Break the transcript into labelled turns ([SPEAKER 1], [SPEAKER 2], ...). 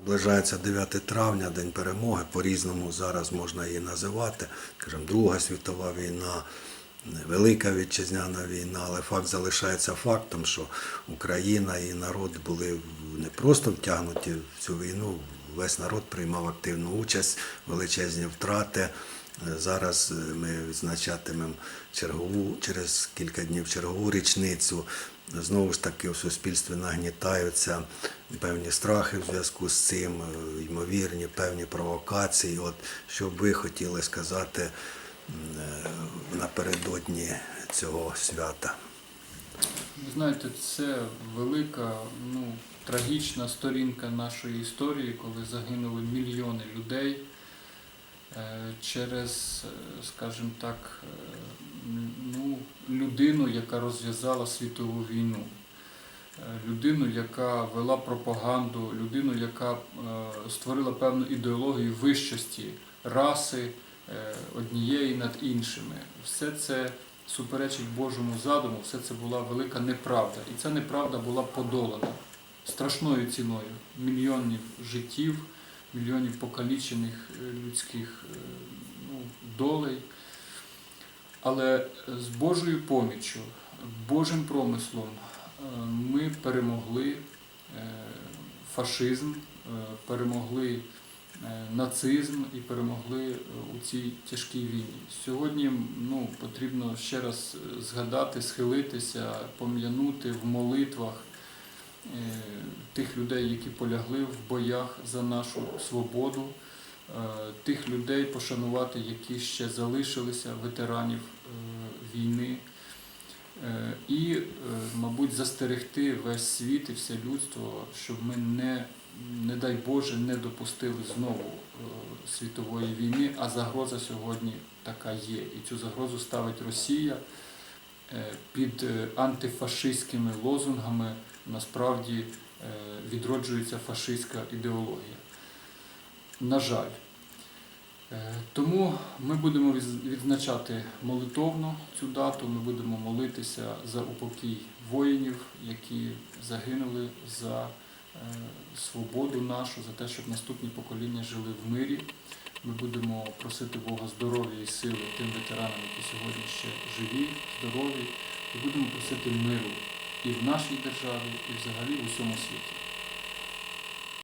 [SPEAKER 1] Наближається 9 травня, День перемоги. По-різному зараз можна її називати. Скажімо, Друга світова війна, Велика вітчизняна війна, але факт залишається фактом, що Україна і народ були не просто втягнуті в цю війну, весь народ приймав активну участь, величезні втрати. Зараз е, ми відзначатимемо чергову через кілька днів чергову річницю. Знову ж таки в суспільстві нагнітаються певні страхи в зв'язку з цим, е, ймовірні певні провокації. От що ви хотіли сказати е, напередодні цього свята?
[SPEAKER 2] Знаєте, це велика, ну, трагічна сторінка нашої історії, коли загинули мільйони людей е, через, скажімо так, людину, яка розв'язала світову війну. Е, Людину, яка вела пропаганду, людину, яка е, створила певну ідеологію вищості, раси е, однієї над іншими. Все це суперечить Божому задуму, все це була велика неправда. І ця неправда була подолана страшною ціною мільйонів життів, мільйонів покалічених людських ну, долей. Але з Божою поміччю, Божим промислом е, ми перемогли е, фашизм, е, перемогли нацизм і перемогли у цій тяжкій війні. Сьогодні ну, потрібно ще раз згадати, схилитися, пом'янути в молитвах тих людей, які полягли в боях за нашу свободу, тих людей пошанувати, які ще залишилися ветеранів е, війни. Е, І, е, мабуть, застерегти весь світ і все людство, щоб ми не, не дай Боже, не допустили знову е, світової війни, а загроза сьогодні така є. І цю загрозу ставить Росія е, під е, антифашистськими лозунгами. Насправді е, відроджується фашистська ідеологія. На жаль. Е, Тому ми будемо відзначати молитовно цю дату, ми будемо молитися за упокій воїнів, які загинули за е, свободу нашу, за те, щоб наступні покоління жили в мирі. Ми будемо просити Бога здоров'я і сили тим ветеранам, які сьогодні ще живі, здорові, і будемо просити миру і в нашій державі, і взагалі в усьому світі.